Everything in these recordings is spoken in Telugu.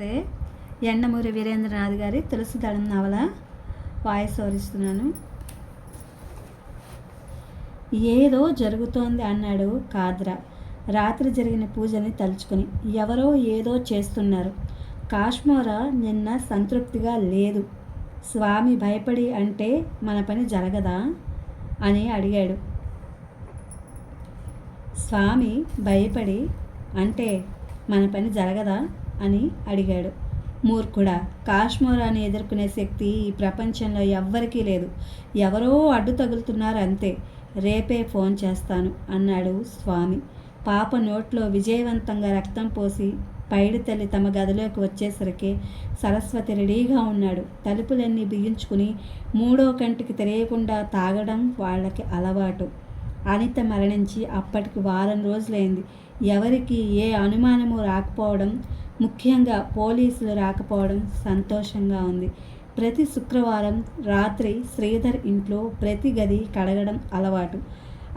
నమస్తే. ఎండమూరి వీరేంద్రనాథ్ గారి తులసి దళం నవల వాయిస్ ఓరిస్తున్నాను ఏదో జరుగుతోంది అన్నాడు కాద్ర. రాత్రి జరిగిన పూజని తలుచుకొని ఎవరో ఏదో చేస్తున్నారు. కాశ్మోర నిన్న సంతృప్తిగా లేదు. స్వామి భయపడి అంటే మన పని జరగదా? అని అడిగాడు. స్వామి భయపడి అంటే మన పని జరగదా? అని అడిగాడు. మూర్ఖుడా కాశ్మోరాన్ని ఎదుర్కొనే శక్తి ఈ ప్రపంచంలో ఎవ్వరికీ లేదు. ఎవరో అడ్డు తగులుతున్నారు అంతే. రేపే ఫోన్ చేస్తాను అన్నాడు స్వామి. పాప నోట్లో విజయవంతంగా రక్తం పోసి పైడి తల్లి తమ గదిలోకి వచ్చేసరికి సరస్వతి రెడీగా ఉన్నాడు. తలుపులన్నీ బిగించుకుని మూడో కంటికి తెలియకుండా తాగడం వాళ్ళకి అలవాటు. అనిత మరణించి అప్పటికి వారం రోజులైంది. ఎవరికి ఏ అనుమానము రాకపోవడం ముఖ్యంగా పోలీసులు రాకపోవడం సంతోషంగా ఉంది. ప్రతి శుక్రవారం రాత్రి శ్రీధర్ ఇంట్లో ప్రతి గది కడగడం అలవాటు.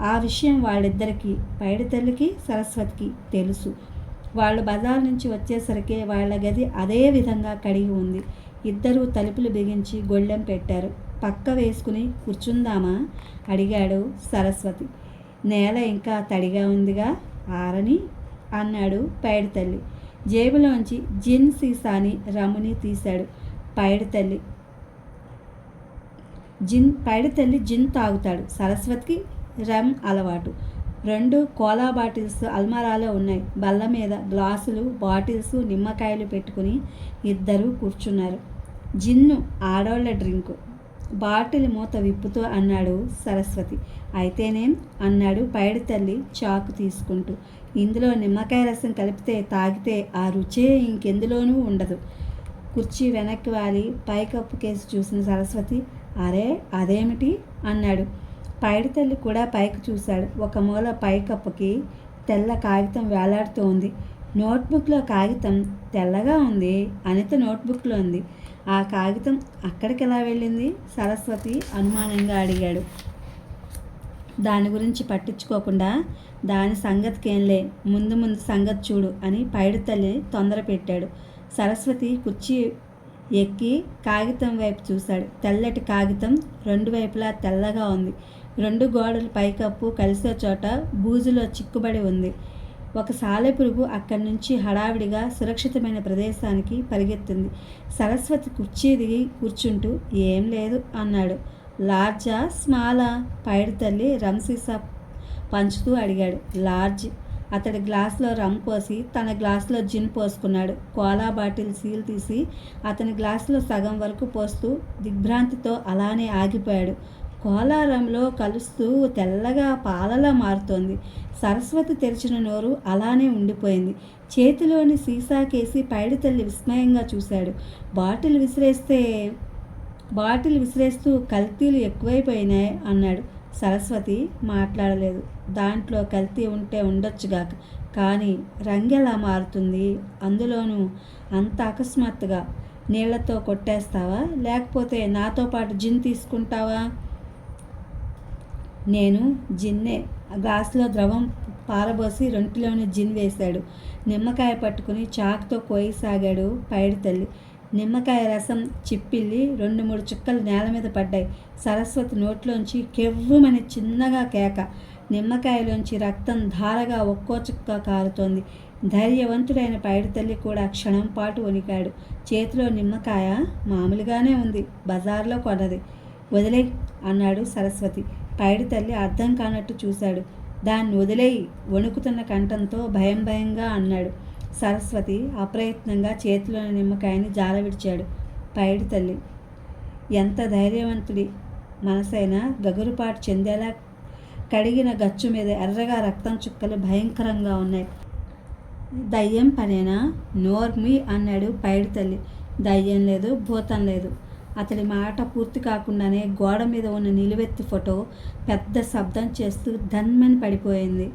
ఆ విషయం వాళ్ళిద్దరికీ పైడితల్లికి సరస్వతికి తెలుసు. వాళ్ళు బజార్ నుంచి వచ్చేసరికి వాళ్ళ గది అదే విధంగా కడిగి ఉంది. ఇద్దరూ తలుపులు బిగించి గొళ్ళెం పెట్టారు. పక్క వేసుకుని కూర్చుందామా? అడిగాడు సరస్వతి. నేల ఇంకా తడిగా ఉందిగా? ఆరని అన్నాడు పైడితల్లి. జేబులోంచి జిన్ సీసాని రముని తీశాడు. పైడి తల్లి జిన్ పైడి తల్లి జిన్ తాగుతాడు. సరస్వతికి రమ్ అలవాటు. రెండు కోలా బాటిల్స్ అల్మారాలో ఉన్నాయి. బల్ల మీద గ్లాసులు బాటిల్స్ నిమ్మకాయలు పెట్టుకుని ఇద్దరు కూర్చున్నారు. జిన్ను ఆడోళ్ళ డ్రింకు. బాటిల్ మూత విప్పుతో అన్నాడు సరస్వతి. అయితేనేం? అన్నాడు పైడి తల్లి చాకు తీసుకుంటూ. ఇందులో నిమ్మకాయ రసం కలిపితే తాగితే ఆ రుచే ఇంకెందులోనూ ఉండదు. కుర్చీ వెనక్కి వాలి పైకప్పు కేసు చూసిన సరస్వతి అరే అదేమిటి? అన్నాడు. పైడి తల్లి కూడా పైకి చూశాడు. ఒక మూల పైకప్పుకి తెల్ల కాగితం వేలాడుతూ ఉంది నోట్బుక్లో కాగితం తెల్లగా ఉంది అనిత నోట్బుక్లో ఉంది. ఆ కాగితం అక్కడికి ఎలా వెళ్ళింది? సరస్వతి అనుమానంగా అడిగాడు. దాని గురించి పట్టించుకోకుండా దాని సంగతికేంలే ముందు ముందు సంగతి చూడు అని పైడి తల్లి తొందర పెట్టాడు సరస్వతి కుర్చీ ఎక్కి కాగితం వైపు చూశాడు. తెల్లటి కాగితం రెండు వైపులా తెల్లగా ఉంది. రెండు గోడలు పైకప్పు కలిసే చోట బూజులో చిక్కుబడి ఉంది. ఒక సాలెపురుగు అక్కడి నుంచి హడావిడిగా సురక్షితమైన ప్రదేశానికి పరిగెత్తింది. సరస్వతి కుర్చీ దిగి కూర్చుంటూ ఏం లేదు అన్నాడు. లార్జా స్మాలా పైడి తల్లి రంసీసా పంచుతూ అడిగాడు. లార్జ్ అతడి గ్లాస్లో రమ్ పోసి తన గ్లాస్లో జిన్ పోసుకున్నాడు. కోలా బాటిల్ సీల్ తీసి అతని గ్లాసులో సగం వరకు పోస్తూ దిగ్భ్రాంతితో అలానే ఆగిపోయాడు. కోలారంలో కలుస్తూ తెల్లగా పాలలా మారుతోంది. సరస్వతి తెరిచిన నోరు అలానే ఉండిపోయింది. చేతిలోని సీసా కేసి పైడి తల్లి విస్మయంగా చూశాడు. బాటిల్ విసిరేస్తే బాటిల్ విసిరేస్తూ కల్తీలు ఎక్కువైపోయినాయి అన్నాడు. సరస్వతి మాట్లాడలేదు. దాంట్లో కల్తీ ఉంటే ఉండొచ్చుగాక కానీ రంగెలా మారుతుంది? అందులోనూ అంత అకస్మాత్తుగా నీళ్ళతో కొట్టేస్తావా? లేకపోతే నాతో పాటు జిన్ తీసుకుంటావా? నేను జిన్నే గ్లాసులో ద్రవం పారబోసి రొంటిలోని జిన్ వేశాడు. నిమ్మకాయ పట్టుకుని చాకుతో కోయసాగాడు పైడి తల్లి నిమ్మకాయ రసం చిప్పిల్లి రెండు మూడు చుక్కలు నేల మీద పడ్డాయి. సరస్వతి నోట్లోంచి కెవ్వుమని చిన్నగా కేక. నిమ్మకాయలోంచి రక్తం ధారగా ఒక్కో చుక్క కారుతోంది. ధైర్యవంతుడైన పైడి తల్లి కూడా క్షణం పాటు వణికాడు. చేతిలో నిమ్మకాయ మామూలుగానే ఉంది. బజార్లో కొన్నది. వదిలే అన్నాడు సరస్వతి. పైడి తల్లి అర్థం కానట్టు చూశాడు. దాన్ని వదిలేయి వణుకుతున్న కంఠంతో భయం భయంగా అన్నాడు. సరస్వతి అప్రయత్నంగా చేతిలోని నిమ్మకాయని జారవిడిచాడు పైడి తల్లి. ఎంత ధైర్యవంతుడి మనసైనా గగురుపాటు చెందేలా కడిగిన గచ్చు మీద ఎర్రగా రక్తం చుక్కలు భయంకరంగా ఉన్నాయి. దయ్యం పనేనా? నోర్మి అన్నాడు పైడి తల్లి. దయ్యం లేదు భూతం లేదు. అతడి మాట పూర్తి కాకుండానే గోడ మీద ఉన్న నిలువెత్తి ఫోటో పెద్ద శబ్దం చేస్తూ ధన్మని పడిపోయింది.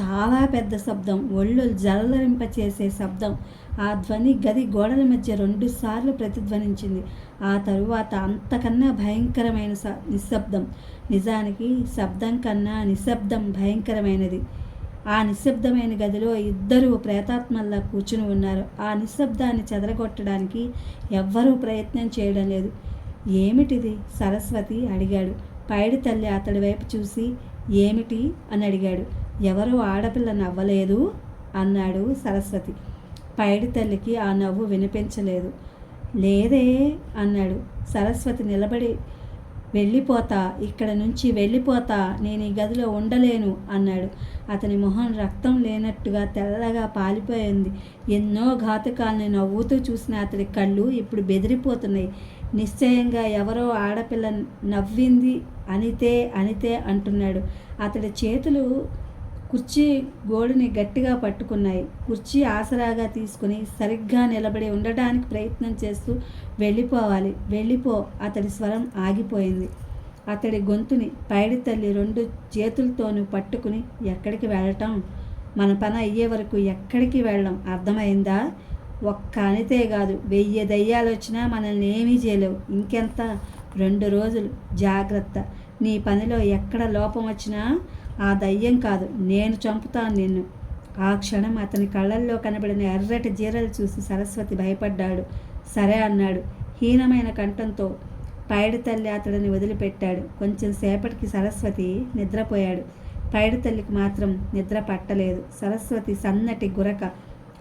చాలా పెద్ద శబ్దం. ఒళ్ళు జలధరింపచేసే శబ్దం. ఆ ధ్వని గది గోడల మధ్య రెండుసార్లు ప్రతిధ్వనించింది. ఆ తరువాత అంతకన్నా భయంకరమైన నిశ్శబ్దం. నిజానికి శబ్దం కన్నా నిశ్శబ్దం భయంకరమైనది. ఆ నిశ్శబ్దమైన గదిలో ఇద్దరు ప్రేతాత్మల్లా కూర్చుని ఉన్నారు. ఆ నిశ్శబ్దాన్ని చెదరగొట్టడానికి ఎవ్వరూ ప్రయత్నం చేయడం లేదు. ఏమిటిది? సరస్వతి అడిగాడు. పైడి తల్లి అతడి వైపు చూసి ఏమిటి? అని అడిగాడు. ఎవరు ఆడపిల్ల నవ్వలేదు? అన్నాడు సరస్వతి. పైడి తల్లికి ఆ నవ్వు వినిపించలేదు. లేదే అన్నాడు. సరస్వతి నిలబడి వెళ్ళిపోతా ఇక్కడ నుంచి వెళ్ళిపోతా నేను ఈ గదిలో ఉండలేను అన్నాడు. అతని మొహం రక్తం లేనట్టుగా తెల్లగా పాలిపోయింది. ఎన్నో ఘాతుకాల్ని నవ్వుతూ చూసిన అతడి కళ్ళు ఇప్పుడు బెదిరిపోతున్నాయి. నిశ్చయంగా ఎవరో ఆడపిల్ల నవ్వింది అనితే అనితే అంటున్నాడు. అతడి చేతులు కుర్చీ గోడుని గట్టిగా పట్టుకున్నాయి. కుర్చీ ఆసరాగా తీసుకుని సరిగ్గా నిలబడి ఉండడానికి ప్రయత్నం చేస్తూ వెళ్ళిపోవాలి. వెళ్ళిపో. అతడి స్వరం ఆగిపోయింది. అతడి గొంతుని పైడి తల్లి రెండు చేతులతోనూ పట్టుకుని ఎక్కడికి వెళ్ళటం? మన పని అయ్యే వరకు ఎక్కడికి వెళ్ళం అర్థమైందా? ఒక్క అనితే కాదు. వెయ్యి దయ్యాలు వచ్చినా మనల్ని ఏమీ చేయలేవు. ఇంకెంత? రెండు రోజులు. జాగ్రత్త. నీ పనిలో ఎక్కడ లోపం వచ్చినా ఆ దయ్యం కాదు నేను చంపుతాను నిన్ను. ఆ క్షణం అతని కళ్ళల్లో కనబడిన ఎర్రటి జీరలు చూసి సరస్వతి భయపడ్డాడు. సరే అన్నాడు హీనమైన కంఠంతో పైడి తల్లి అతడిని వదిలిపెట్టాడు. కొంచెం సేపటికి సరస్వతి నిద్రపోయాడు. పైడి తల్లికి మాత్రం నిద్ర పట్టలేదు. సరస్వతి సన్నటి గురక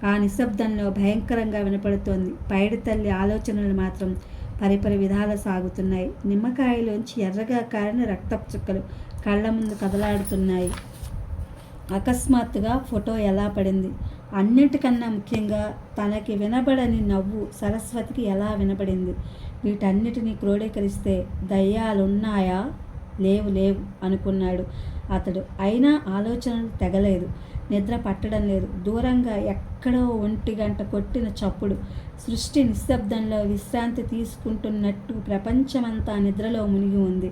ఆ నిశ్శబ్దంలో భయంకరంగా వినపడుతోంది. పైడి తల్లి ఆలోచనలు మాత్రం పరిపరి విధాలు సాగుతున్నాయి. నిమ్మకాయలోంచి ఎర్రగా కారిన రక్తపు చుక్కలు కళ్ళ ముందు కదలాడుతున్నాయి. అకస్మాత్తుగా ఫోటో ఎలా పడింది? అన్నిటికన్నా ముఖ్యంగా తనకి వినబడని నవ్వు సరస్వతికి ఎలా వినబడింది? వీటన్నిటినీ క్రోడీకరిస్తే దయ్యాలున్నాయా? లేవు లేవు అనుకున్నాడు అతడు. అయినా ఆలోచనలు తెగలేదు. నిద్ర పట్టడం లేదు. దూరంగా ఎక్కడో ఒంటి గంట కొట్టిన చప్పుడు సృష్టి నిశ్శబ్దంలో విశ్రాంతి తీసుకుంటున్నట్టు ప్రపంచమంతా నిద్రలో మునిగి ఉంది.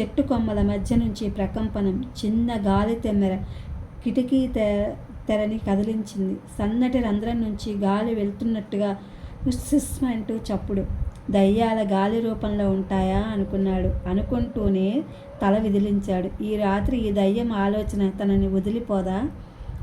చెట్టు కొమ్మల మధ్య నుంచి ప్రకంపనం చిన్న గాలి తెమ్మెర కిటికీ తెరని కదిలించింది. సన్నటి రంధ్రం నుంచి గాలి వెళ్తున్నట్టుగా అంటూ చప్పుడు. దయ్యాల గాలి రూపంలో ఉంటాయా అనుకున్నాడు. అనుకుంటూనే తల విదిలించాడు. ఈ రాత్రి ఈ దయ్యం ఆలోచన తనని వదిలిపోదా?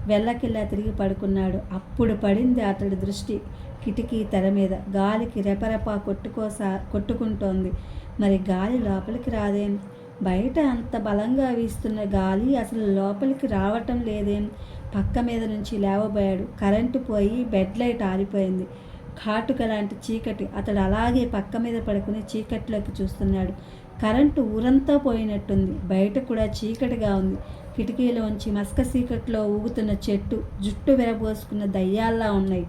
వెళ్ళకిల్లా తిరిగి పడుకున్నాడు. అప్పుడు పడింది అతడి దృష్టి కిటికీ తెర మీద. గాలికి రెపరెపా కొట్టుకోసా కొట్టుకుంటోంది. మరి గాలి లోపలికి రాదేం? బయట అంత బలంగా వీస్తున్న గాలి అసలు లోపలికి రావటం లేదేం? పక్క మీద నుంచి లేవబోయాడు. కరెంటు పోయి బెడ్ లైట్ ఆరిపోయింది. కాటుక లాంటి చీకటి అతడు అలాగే పక్క మీద పడుకుని చీకటిలోకి చూస్తున్నాడు. కరెంటు ఊరంతా పోయినట్టుంది. బయట కూడా చీకటిగా ఉంది. కిటికీలోంచి మస్క చీకట్లో ఊగుతున్న చెట్టు జుట్టు విరబోసుకున్న దయ్యాల్లా ఉన్నాయి.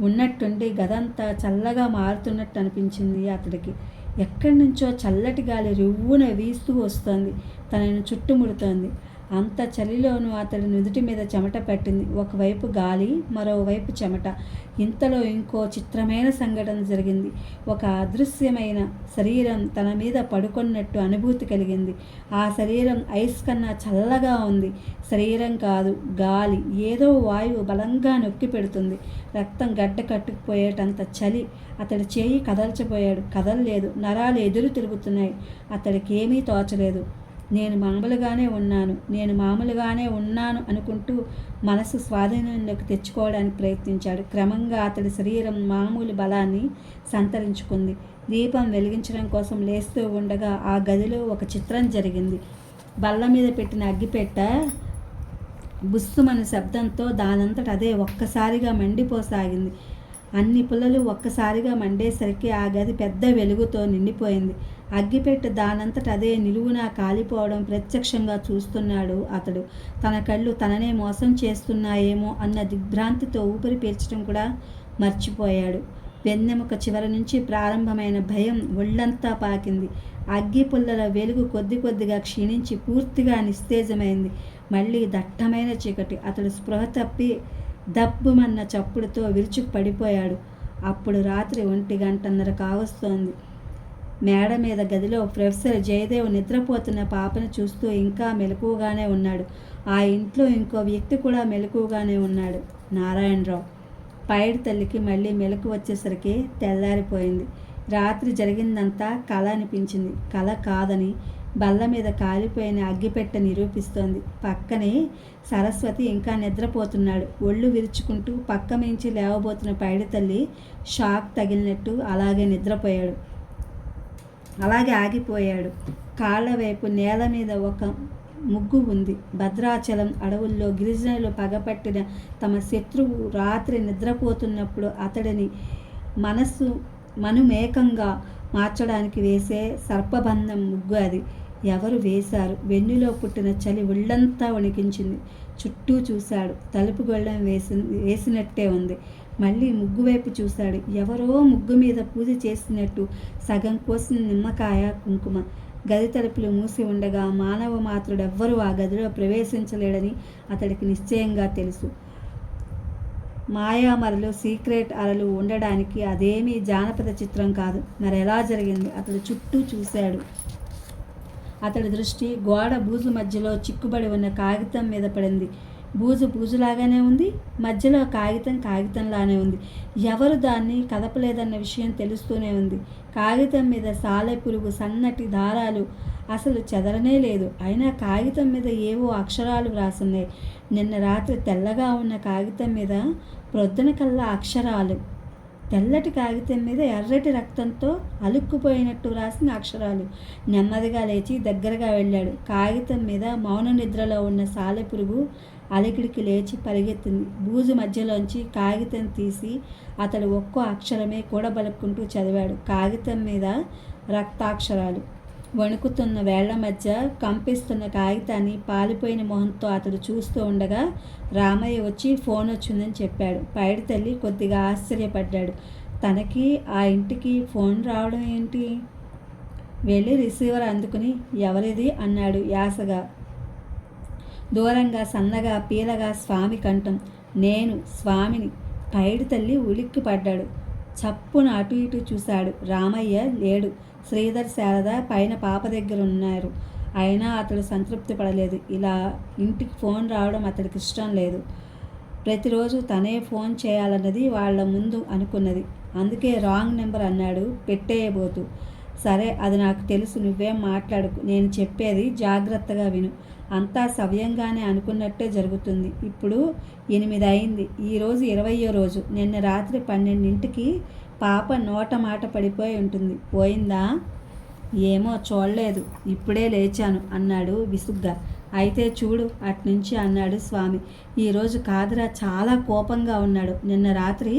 ఉన్నట్టుండి గదంతా చల్లగా మారుతున్నట్టు అనిపించింది అతడికి. ఎక్కడి నుంచో చల్లటి గాలి రివ్వున వీస్తూ వస్తోంది. తనను చుట్టుముడుతోంది. అంత చలిలోనూ అతడి నుదుటి మీద చెమట పట్టింది. ఒకవైపు గాలి మరోవైపు చెమట. ఇంతలో ఇంకో చిత్రమైన సంఘటన జరిగింది. ఒక అదృశ్యమైన శరీరం తన మీద పడుకున్నట్టు అనుభూతి కలిగింది. ఆ శరీరం ఐస్ కన్నా చల్లగా ఉంది. శరీరం కాదు గాలి. ఏదో వాయువు బలంగా నొక్కి పెడుతుంది. రక్తం గడ్డ కట్టుకుపోయేటంత చలి. అతడి చేయి కదల్చబోయాడు. కదలలేదు. నరాలు ఎదురు తిరుగుతున్నాయి. అతడికి ఏమీ తోచలేదు. నేను మామూలుగానే ఉన్నాను నేను మామూలుగానే ఉన్నాను అనుకుంటూ మనసు స్వాధీనంలోకి తెచ్చుకోవడానికి ప్రయత్నించాడు. క్రమంగా అతడి శరీరం మామూలు బలాన్ని సంతరించుకుంది. దీపం వెలిగించడం కోసం లేస్తూ ఉండగా ఆ గదిలో ఒక చిత్రం జరిగింది. బల్ల మీద పెట్టిన అగ్గిపెట్ట బుస్సుమన శబ్దంతో దానంతట అదే ఒక్కసారిగా మండిపోసాగింది. అన్ని పుల్లలు ఒక్కసారిగా మండేసరికి ఆ గది పెద్ద వెలుగుతో నిండిపోయింది. అగ్గిపెట్టు దానంతట అదే నిలువునా కాలిపోవడం ప్రత్యక్షంగా చూస్తున్నాడు అతడు. తన కళ్ళు తననే మోసం చేస్తున్నాయేమో అన్న దిగ్భ్రాంతితో ఊపిరి పీల్చడం కూడా మర్చిపోయాడు. వెన్నెముక చివరి నుంచి ప్రారంభమైన భయం ఒళ్ళంతా పాకింది. అగ్గి పుల్లల వెలుగు కొద్ది కొద్దిగా క్షీణించి పూర్తిగా నిస్తేజమైంది. మళ్ళీ దట్టమైన చీకటి. అతడు స్పృహ తప్పి దబ్బుమన్న చప్పుడుతో విరుచుకు పడిపోయాడు. అప్పుడు రాత్రి ఒంటి గంటన్నర కావస్తోంది. మేడ మీద గదిలో ప్రొఫెసర్ జయదేవ్ నిద్రపోతున్న పాపను చూస్తూ ఇంకా మెలకువగానే ఉన్నాడు. ఆ ఇంట్లో ఇంకో వ్యక్తి కూడా మెలకువగానే ఉన్నాడు. నారాయణరావు. పైడి తల్లికి మళ్ళీ మెలకు వచ్చేసరికి తెల్లారిపోయింది. రాత్రి జరిగిందంతా కళ అనిపించింది. కళ కాదని బల్ల మీద కాలిపోయిన అగ్గిపెట్ట నిరూపిస్తోంది. పక్కనే సరస్వతి ఇంకా నిద్రపోతున్నాడు. ఒళ్ళు విరుచుకుంటూ పక్క మించి లేవబోతున్న పైడి తల్లి షాక్ తగిలినట్టు అలాగే నిద్రపోయాడు. అలాగే ఆగిపోయాడు. కాళ్ళ వైపు నేల మీద ఒక ముగ్గు ఉంది. భద్రాచలం అడవుల్లో గిరిజనులు పగపట్టిన తమ శత్రువు రాత్రి నిద్రపోతున్నప్పుడు అతడిని మనస్సు మనుమేకంగా మార్చడానికి వేసే సర్పబంధం ముగ్గు అది. ఎవరు వేశారు? వెన్నులో పుట్టిన చలి ఒళ్ళంతా వణికించింది. చుట్టూ చూశాడు. తలుపు గొళ్ళం వేసి వేసినట్టే ఉంది. మళ్ళీ ముగ్గు వైపు చూశాడు. ఎవరో ముగ్గు మీద పూజ చేసినట్టు సగం కోసిన నిమ్మకాయ కుంకుమ గది తలుపులు మూసి ఉండగా మానవ మాత్రుడెవ్వరూ ఆ గదిలో ప్రవేశించలేడని అతడికి నిశ్చయంగా తెలుసు. మాయామరలు సీక్రెట్ అరలు ఉండడానికి అదేమీ జానపద చిత్రం కాదు. మరి ఎలా జరిగింది? అతడు చుట్టూ చూశాడు. అతడి దృష్టి గోడ బూజు మధ్యలో చిక్కుబడి ఉన్న కాగితం మీద పడింది. బూజు బూజులాగానే ఉంది మధ్యలో కాగితం కాగితంలానే ఉంది. ఎవరు దాన్ని కదపలేదన్న విషయం తెలుస్తూనే ఉంది. కాగితం మీద సాలె పురుగు సన్నటి దారాలు అసలు చెదరనే లేదు. అయినా కాగితం మీద ఏవో అక్షరాలు వ్రాసున్నాయి. నిన్న రాత్రి తెల్లగా ఉన్న కాగితం మీద ప్రొద్దున కల్లా అక్షరాలు తెల్లటి కాగితం మీద ఎర్రటి రక్తంతో అలుక్కుపోయినట్టు రాసిన అక్షరాలు. నెమ్మదిగా లేచి దగ్గరగా వెళ్ళాడు. కాగితం మీద మౌన నిద్రలో ఉన్న సాలెపురుగు అలికిడికి లేచి పరిగెత్తింది. బూజు మధ్యలోంచి కాగితం తీసి అతడు ఒక్కో అక్షరమే కూడబలుక్కుంటూ చదివాడు. కాగితం మీద రక్తాక్షరాలు. వణుకుతున్న వేళ్ళ మధ్య కంపిస్తున్న కాగితాన్ని పాలిపోయిన మొహంతో అతడు చూస్తూ ఉండగా రామయ్య వచ్చి ఫోన్ వచ్చిందని చెప్పాడు. పైడి తల్లి కొద్దిగా ఆశ్చర్యపడ్డాడు. తనకి ఆ ఇంటికి ఫోన్ రావడం ఏంటి? వెళ్ళి రిసీవర్ అందుకుని ఎవరిది? అన్నాడు యాసగా. దూరంగా సన్నగా పీలగా స్వామి కంఠం. నేను స్వామిని. పైడి తల్లి ఉలిక్కి పడ్డాడు చప్పున అటు ఇటు చూశాడు. రామయ్య లేడు. శ్రీధర్ శారద పైన పాప దగ్గర ఉన్నారు అయినా అతడు సంతృప్తి పడలేదు. ఇలా ఇంటికి ఫోన్ రావడం అతడికి ఇష్టం లేదు. ప్రతిరోజు తనే ఫోన్ చేయాలన్నది వాళ్ళ ముందు అనుకున్నది. అందుకే రాంగ్ నెంబర్ అన్నాడు పెట్టేయబోతూ. సరే అది నాకు తెలుసు. నువ్వేం మాట్లాడుకు. నేను చెప్పేది జాగ్రత్తగా విను. అంతా సవ్యంగానే అనుకున్నట్టే జరుగుతుంది. ఇప్పుడు ఎనిమిది అయింది ఈరోజు ఇరవయో రోజు. నిన్న రాత్రి పన్నెండింటికి పాప నోట మాట పడిపోయి ఉంటుంది. పోయిందా? ఏమో చూడలేదు. ఇప్పుడే లేచాను అన్నాడు విసుగ్గా. అయితే చూడు అట్నుంచి అన్నాడు స్వామి. ఈరోజు కాదురా చాలా కోపంగా ఉన్నాడు. నిన్న రాత్రి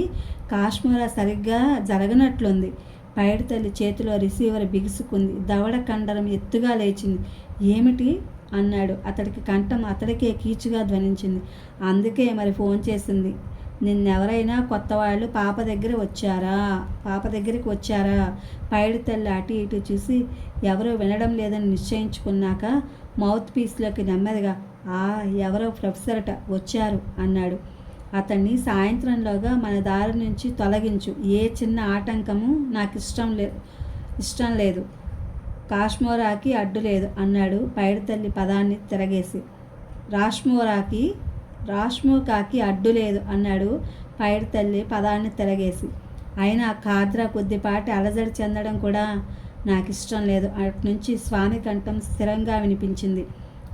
కాశ్మీర సరిగ్గా జరగనట్లుంది. పైడి తల్లి చేతిలో రిసీవర్ బిగుసుకుంది. దవడ కండరం ఎత్తుగా లేచింది. ఏమిటి? అన్నాడు. అతడికి కంఠం అతడికే కీచుగా ధ్వనించింది. అందుకే మరి ఫోన్ చేసింది. నిన్నెవరైనా కొత్త వాళ్ళు పాప దగ్గర వచ్చారా? పాప దగ్గరికి వచ్చారా? పైడి తల్లి అటు ఇటు చూసి ఎవరో వినడం లేదని నిశ్చయించుకున్నాక మౌత్ పీస్లోకి నెమ్మదిగా ఆ ఎవరో ప్రొఫెసర్ట వచ్చారు అన్నాడు. అతన్ని సాయంత్రంలోగా మన దారి నుంచి తొలగించు. ఏ చిన్న ఆటంకము నాకు ఇష్టం లే ఇష్టం లేదు. కాశ్మోరాకి అడ్డు లేదు అన్నాడు పైడితల్లి పదాన్ని తిరగేసి. రాష్మోరాకి రాష్మోకాకి అడ్డు లేదు అన్నాడు పైడితల్లి పదాన్ని తిరగేసి. అయినా కాద్రా కొద్దిపాటి అలజడి చెందడం కూడా నాకు ఇష్టం లేదు. అటునుంచి స్వామి కంఠం స్థిరంగా వినిపించింది.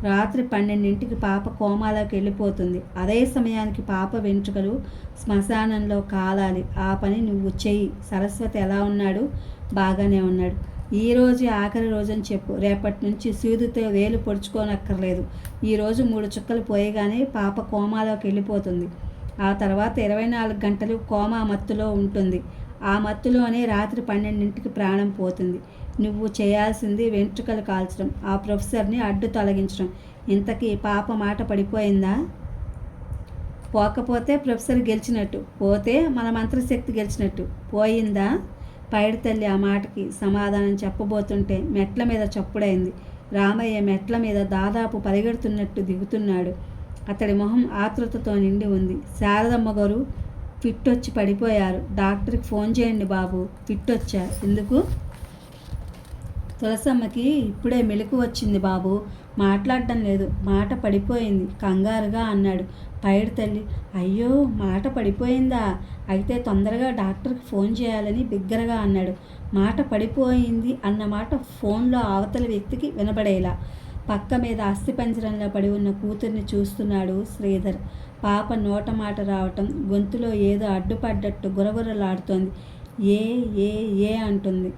రాత్రి పన్నెండింటికి పాప కోమాలోకి వెళ్ళిపోతుంది. అదే సమయానికి పాప వెంట్రుకలు శ్మశానంలో కాలాలి. ఆ పని నువ్వు చెయ్యి. సరస్వతి ఎలా ఉన్నాడు? బాగానే ఉన్నాడు. ఈ రోజు ఆఖరి రోజని చెప్పు. రేపటి నుంచి సూదితో వేలు పొడుచుకోనక్కర్లేదు. ఈరోజు మూడు చుక్కలు పోయగానే పాప కోమాలోకి వెళ్ళిపోతుంది. ఆ తర్వాత ఇరవై నాలుగు గంటలు కోమా మత్తులో ఉంటుంది. ఆ మత్తులోనే రాత్రి పన్నెండింటికి ప్రాణం పోతుంది. నువ్వు చేయాల్సింది వెంట్రుకలు కాల్చడం ఆ ప్రొఫెసర్ని అడ్డు తొలగించడం. ఇంతకీ పాప మాట పడిపోయిందా? పోకపోతే ప్రొఫెసర్ గెలిచినట్టు. పోతే మన మంత్రశక్తి గెలిచినట్టు. పోయిందా? పైడి తల్లి ఆ మాటకి సమాధానం చెప్పబోతుంటే మెట్ల మీద చప్పుడైంది. రామయ్య మెట్ల మీద దాదాపు పరిగెడుతున్నట్టు దిగుతున్నాడు. అతడి మొహం ఆతృతతో నిండి ఉంది. శారదమ్మ గారు ఫిట్టొచ్చి పడిపోయారు. డాక్టర్కి ఫోన్ చేయండి బాబు. ఫిట్టొచ్చా? ఎందుకు? తులసమ్మకి ఇప్పుడే మెలకు వచ్చింది బాబు. మాట్లాడడం లేదు. మాట పడిపోయింది. కంగారుగా అన్నాడు. పైడి తల్లి. అయ్యో మాట పడిపోయిందా? అయితే తొందరగా డాక్టర్కి ఫోన్ చేయాలని బిగ్గరగా అన్నాడు. మాట పడిపోయింది అన్న మాట ఫోన్లో అవతల వ్యక్తికి వినబడేలా. పక్క మీద అస్థిపంజరంలో పడి ఉన్న కూతుర్ని చూస్తున్నాడు శ్రీధర్. పాప నోట మాట రావటం గొంతులో ఏదో అడ్డుపడ్డట్టు గురగురలాడుతోంది. ఏ ఏ ఏ అంటుంది.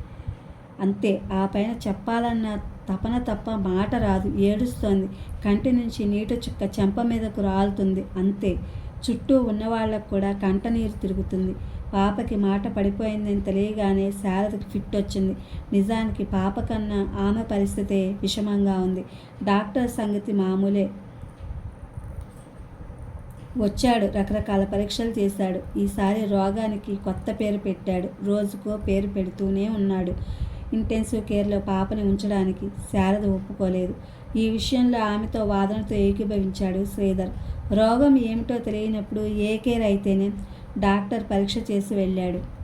అంతే ఆ పైన చెప్పాలన్న తపన తప్ప మాట రాదు ఏడుస్తోంది. కంటి నుంచి నీటి చుక్క చెంప మీదకు రాలుతుంది అంతే. చుట్టూ ఉన్నవాళ్ళకు కూడా కంట నీరు తిరుగుతుంది. పాపకి మాట పడిపోయిందని తెలియగానే శారదకి ఫిట్ వచ్చింది నిజానికి పాప కన్నా ఆమె పరిస్థితే విషమంగా ఉంది. డాక్టర్ సంగతి మామూలే. వచ్చాడు రకరకాల పరీక్షలు చేశాడు. ఈసారి రోగానికి కొత్త పేరు పెట్టాడు. రోజుకో పేరు పెడుతూనే ఉన్నాడు. ఇంటెన్సివ్ కేర్లో పాపని ఉంచడానికి శారద ఒప్పుకోలేదు. ఈ విషయంలో ఆమెతో వాదనతో ఏకీభవించాడు శ్రీధర్. రోగం ఏమిటో తెలియనప్పుడు ఏ కేర్ అయితేనే డాక్టర్ పరీక్ష చేసి వెళ్ళాడు.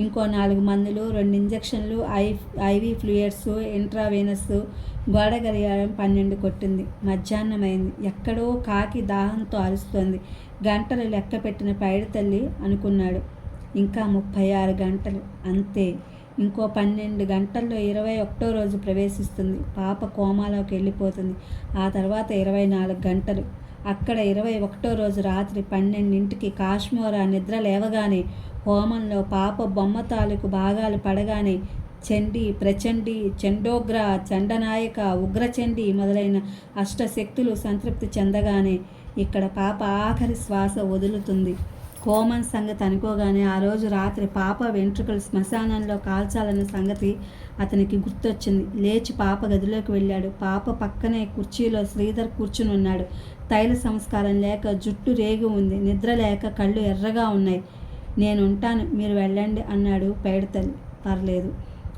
ఇంకో నాలుగు మందులు రెండు ఇంజక్షన్లు ఐ ఐవీ ఫ్లూయర్స్ ఇంట్రావేనస్ గోడ గడియారం పన్నెండు కొట్టింది. మధ్యాహ్నమైంది. ఎక్కడో కాకి దాహంతో అరుస్తోంది. గంటలు లెక్క పెట్టిన పైడి తల్లి అనుకున్నాడు. ఇంకా ముప్పై ఆరు గంటలు. అంతే. ఇంకో పన్నెండు గంటల్లో ఇరవై ఒకటో రోజు ప్రవేశిస్తుంది. పాప కోమాలోకి వెళ్ళిపోతుంది. ఆ తర్వాత ఇరవై నాలుగు గంటలు. అక్కడ ఇరవై ఒకటో రోజు రాత్రి పన్నెండింటికి కాశ్మోరా నిద్ర లేవగానే హోమంలో పాప బొమ్మ తాలూకు భాగాలు పడగానే చండి ప్రచండి చండోగ్ర చండనాయక ఉగ్రచండి మొదలైన అష్టశక్తులు సంతృప్తి చెందగానే ఇక్కడ పాప ఆఖరి శ్వాస వదులుతుంది. కోమన్ సంగతి అనుకోగానే ఆ రోజు రాత్రి పాప వెంట్రుకలు శ్మశానంలో కాల్చాలన్న సంగతి అతనికి గుర్తొచ్చింది. లేచి పాప గదిలోకి వెళ్ళాడు. పాప పక్కనే కుర్చీలో శ్రీధర్ కూర్చుని ఉన్నాడు. తైల సంస్కారం లేక జుట్టు రేగి ఉంది. నిద్ర లేక కళ్ళు ఎర్రగా ఉన్నాయి. నేను ఉంటాను. మీరు వెళ్ళండి అన్నాడు పేడతల్లి పర్లేదు.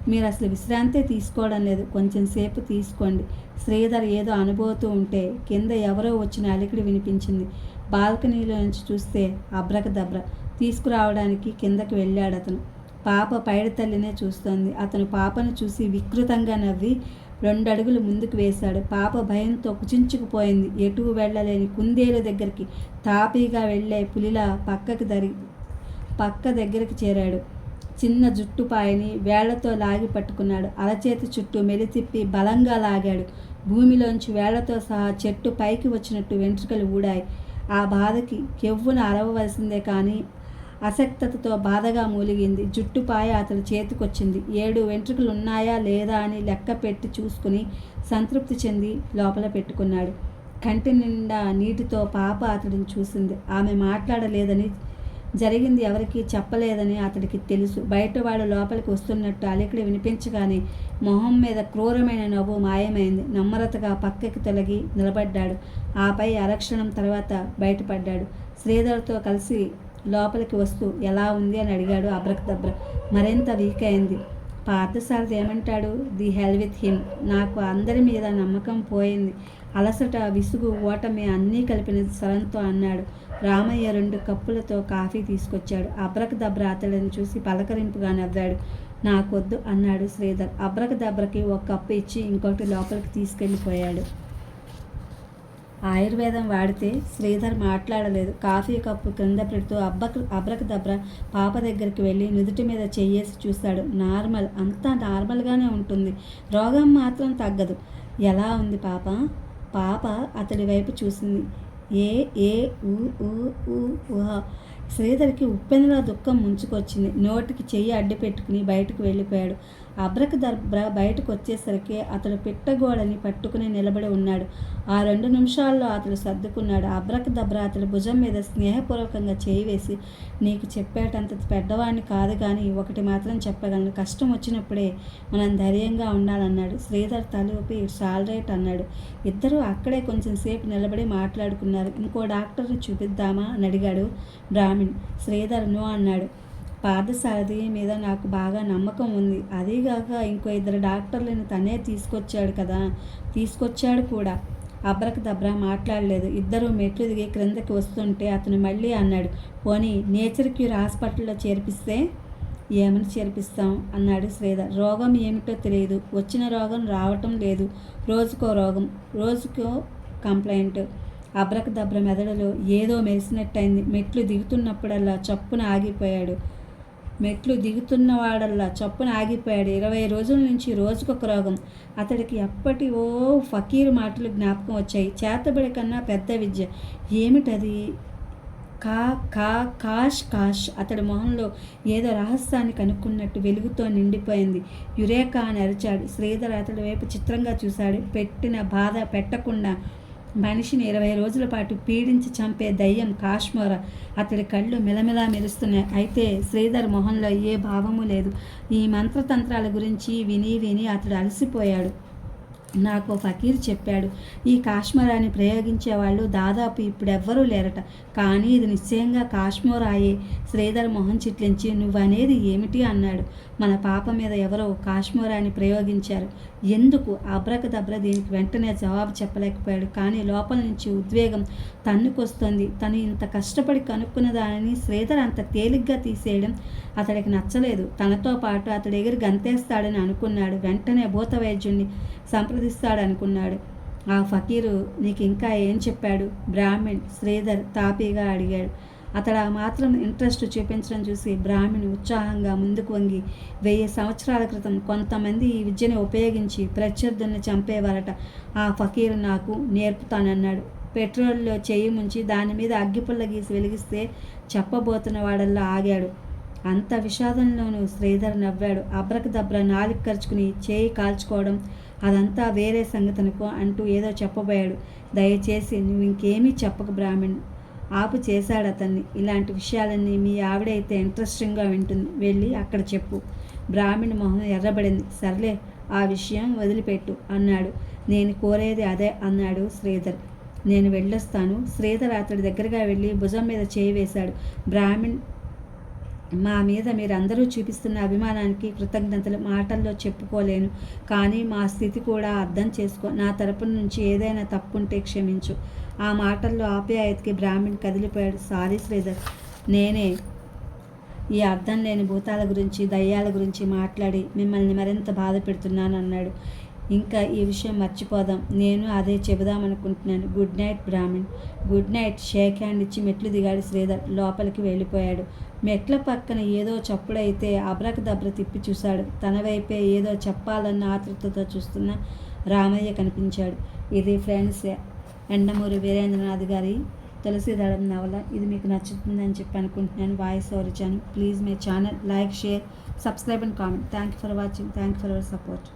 మీరు అసలు విశ్రాంతి తీసుకోవడం లేదు. కొంచెం సేపు తీసుకోండి. శ్రీధర్ ఏదో అనుభవతూ ఉంటే కింద ఎవరో వచ్చిన అలికిడి వినిపించింది. బాల్కనీలో నుంచి చూస్తే అబ్రక దబ్ర తీసుకురావడానికి కిందకి వెళ్ళాడు అతను. పాప పైడి తల్లినే చూస్తోంది. అతను పాపను చూసి వికృతంగా నవ్వి రెండు అడుగులు ముందుకు వేశాడు. పాప భయంతో కుచించుకుపోయింది. ఎటు వెళ్ళలేని కుందేలు దగ్గరికి తాపీగా వెళ్ళే పులిలా పక్కకి దరి పక్క దగ్గరికి చేరాడు. చిన్న జుట్టుపాయని వేళ్ళతో లాగి పట్టుకున్నాడు. అరచేతి చుట్టూ మెలితిప్పి బలంగా లాగాడు. భూమిలోంచి వేళ్ళతో సహా చెట్టు పైకి వచ్చినట్టు వెంట్రుకలు ఊడాయి. ఆ బాధకి కెవ్వున అరవవలసిందే కానీ అసక్తతతో బాధగా మూలిగింది. జుట్టుపాయ అతడి చేతికొచ్చింది. ఏడు వెంట్రుకలు ఉన్నాయా లేదా అని లెక్క పెట్టి చూసుకుని సంతృప్తి చెంది లోపల పెట్టుకున్నాడు. కంటి నిండా నీటితో పాప అతడిని చూసింది. ఆమె మాట్లాడలేదని జరిగింది ఎవరికీ చెప్పలేదని అతడికి తెలుసు. బయట వాళ్ళు లోపలికి వస్తున్నట్టు అలికిడి వినిపించగానే మొహం మీద క్రూరమైన నవ్వు మాయమైంది. నమ్మరతగా పక్కకి తొలగి నిలబడ్డాడు. ఆపై అరక్షణం తర్వాత బయటపడ్డాడు. శ్రీధర్తో కలిసి లోపలికి వస్తూ ఎలా ఉంది? అని అడిగాడు అబ్రక్దబ్ర. మరింత వీక్ అయింది. పార్థసారథి ఏమంటాడు? The hell with him. నాకు అందరి మీద నమ్మకం పోయింది. అలసట విసుగు ఓటమి అన్నీ కలిపిన స్వరంతో అన్నాడు. రామయ్య రెండు కప్పులతో కాఫీ తీసుకొచ్చాడు. అబ్రక దబ్ర అతడిని చూసి పలకరింపుగా నవ్వాడు. నాకొద్దు అన్నాడు శ్రీధర్. అబ్రక దబ్రకి ఒక కప్పు ఇచ్చి ఇంకొకటి లోపలికి తీసుకెళ్ళిపోయాడు. ఆయుర్వేదం వాడితే శ్రీధర్ మాట్లాడలేదు. కాఫీ కప్పు క్రింద పెడుతూ అబ్బకు అబ్రక దబ్ర పాప దగ్గరికి వెళ్ళి నుదుటి మీద చెయ్యేసి చూశాడు నార్మల్ అంతా నార్మల్గానే ఉంటుంది. రోగం మాత్రం తగ్గదు. ఎలా ఉంది పాప? పాప అతడి వైపు చూసింది. ఏ ఏ ఊ ఊ ఊ ఊహ శ్రీధర్కి ఉప్పెనలా దుఃఖం ముంచుకొచ్చింది. నోటికి చెయ్యి అడ్డు పెట్టుకుని బయటకు వెళ్ళిపోయాడు. అబ్రక దర్బ్ర బయటకు వచ్చేసరికి అతడు పిట్టగోడని పట్టుకుని నిలబడి ఉన్నాడు. ఆ రెండు నిమిషాల్లో అతడు సర్దుకున్నాడు. అబ్రక దబ్ర అతడి భుజం మీద స్నేహపూర్వకంగా చేయి వేసి నీకు చెప్పేటంత పెద్దవాడిని కాదు కానీ ఒకటి మాత్రం చెప్పగలను. కష్టం వచ్చినప్పుడే మనం ధైర్యంగా ఉండాలన్నాడు. శ్రీధర్ తలూపి ఇట్స్ ఆల్ రైట్ అన్నాడు. ఇద్దరూ అక్కడే కొంచెం సేపు నిలబడి మాట్లాడుకున్నారు. ఇంకో డాక్టర్ని చూపిద్దామా? అని అడిగాడు బ్రాహ్మణ్. శ్రీధర్ నో అన్నాడు. పార్థసారథి మీద నాకు బాగా నమ్మకం ఉంది. అదీగాక ఇంకో ఇద్దరు డాక్టర్లను తనే తీసుకొచ్చాడు కదా తీసుకొచ్చాడు కూడా. అబ్రక దబ్రా మాట్లాడలేదు. ఇద్దరు మెట్లు దిగి క్రిందకి వస్తుంటే అతను మళ్ళీ అన్నాడు పోనీ నేచర్ క్యూర్ హాస్పిటల్లో చేర్పిస్తే ఏమని చేర్పిస్తాం? అన్నాడు శ్రీధర్. రోగం ఏమిటో తెలియదు. వచ్చిన రోగం రావటం లేదు. రోజుకో రోగం రోజుకో కంప్లైంట్. అబ్రకదబ్ర మెదడులో ఏదో మెరిసినట్టయింది. మెట్లు దిగుతున్నప్పుడల్లా చప్పున ఆగిపోయాడు. మెట్లు దిగుతున్నవాడల్లా చప్పున ఆగిపోయాడు. ఇరవై రోజుల నుంచి రోజుకొక రోగం. అతడికి ఎప్పటి ఓ ఫకీర్ మాటలు జ్ఞాపకం వచ్చాయి. చేతబడి కన్నా పెద్ద విద్య. ఏమిటది? కా కా కాష్ కాష్ అతడి మొహంలో ఏదో రహస్యాన్ని కనుక్కున్నట్టు వెలుగుతో నిండిపోయింది. యురేకా అని అరిచాడు. శ్రీధర్ అతడి వైపు చిత్రంగా చూశాడు. పెట్టిన బాధ పెట్టకుండా మనిషిని ఇరవై రోజుల పాటు పీడించి చంపే దయ్యం కాశ్మోర. అతడి కళ్ళు మిలమిలా మెరుస్తున్నాయి. అయితే శ్రీధర్ మొహంలో ఏ భావము లేదు. ఈ మంత్రతంత్రాల గురించి విని విని అతడు అలసిపోయాడు. నాకు ఫకీర్ చెప్పాడు ఈ కాశ్మీరాన్ని ప్రయోగించే వాళ్ళు దాదాపు ఇప్పుడు ఎవ్వరూ లేరట. కానీ ఇది నిశ్చయంగా కాశ్మీరాయే శ్రీధర్ మొహం చిట్లించి నువ్వనేది ఏమిటి అన్నాడు. మన పాప మీద ఎవరో కాశ్మీరాన్ని ప్రయోగించారు. ఎందుకు? అబ్రకదబ్ర దీనికి వెంటనే జవాబు చెప్పలేకపోయాడు. కానీ లోపల నుంచి ఉద్వేగం తన్నుకొస్తుంది. తను ఇంత కష్టపడి కనుక్కున్న దానిని శ్రీధర్ అంత తేలిగ్గా తీసేయడం అతడికి నచ్చలేదు. తనతో పాటు అతడి ఎగిరి గంతేస్తాడని అనుకున్నాడు. వెంటనే భూత వైద్యుణ్ణి సంప్రదిస్తాడనుకున్నాడు. ఆ ఫకీరు నీకు ఇంకా ఏం చెప్పాడు? బ్రాహ్మణ్ శ్రీధర్ తాపీగా అడిగాడు. అతడు ఆ మాత్రం ఇంట్రెస్ట్ చూపించడం చూసి బ్రాహ్మణ్ ఉత్సాహంగా ముందుకు వంగి వెయ్యి సంవత్సరాల క్రితం కొంతమంది ఈ విద్యను ఉపయోగించి ప్రత్యర్థుల్ని చంపేవారట. ఆ ఫకీరు నాకు నేర్పుతానన్నాడు. పెట్రోల్లో చేయి ముంచి దాని మీద అగ్గిపుల్ల గీసి వెలిగిస్తే చెప్పబోతున్న వాడల్లా ఆగాడు. అంత విషాదంలోనూ శ్రీధర్ నవ్వాడు. అబ్రకదబ్ర నాలుగు ఖర్చుకుని చేయి కాల్చుకోవడం అదంతా వేరే సంగతనుకో అంటూ ఏదో చెప్పబోయాడు. దయచేసి నువ్వు ఇంకేమీ చెప్పక బ్రాహ్మణ్. ఆపు చేశాడు అతన్ని. ఇలాంటి విషయాలన్నీ మీ ఆవిడైతే ఇంట్రెస్టింగ్గా వింటుంది. వెళ్ళి అక్కడ చెప్పు. బ్రాహ్మణ్ మొహం ఎర్రబడింది. సర్లే ఆ విషయం వదిలిపెట్టు అన్నాడు. నేను కోరేది అదే అన్నాడు శ్రీధర్. నేను వెళ్ళొస్తాను. శ్రీధర్ అతడి దగ్గరగా వెళ్ళి భుజం మీద చేయి వేశాడు. బ్రాహ్మణ్ మా మీద మీరందరూ చూపిస్తున్న అభిమానానికి కృతజ్ఞతలు మాటల్లో చెప్పుకోలేను. కానీ మా స్థితి కూడా అర్థం చేసుకో నా తరపున నుంచి ఏదైనా తప్పుంటే క్షమించు. ఆ మాటల్లో ఆప్యాయతకి బ్రాహ్మణ్ కదిలిపోయాడు. సారీ శ్రీధర్ నేనే ఈ అర్థం లేని భూతాల గురించి దయ్యాల గురించి మాట్లాడి మిమ్మల్ని మరింత బాధ పెడుతున్నాను అన్నాడు. ఇంకా ఈ విషయం మర్చిపోదాం. నేను అదే చెబుదామనుకుంటున్నాను. Good night Brahman. Good night. Sheikh hand ఇచ్చి మెట్లు దిగాడు శ్రీధర్. లోపలికి వెళ్ళిపోయాడు. మెట్ల పక్కన ఏదో చప్పుడైతే అబ్రక దబ్ర తిప్పి చూశాడు. తన వైపే ఏదో చెప్పాలన్న ఆతృతతో చూస్తున్న రామయ్య కనిపించాడు. ఇది ఫ్రెండ్స్ ఎండమూరి వీరేంద్రనాథ్ గారి తులసిదళం నవల. ఇది మీకు నచ్చుతుందని చెప్పి అనుకుంటున్నాను. వాయిస్ ఓవర్ ఇచ్చాను. Please my channel like share subscribe and comment. Thank you for watching thank you for our support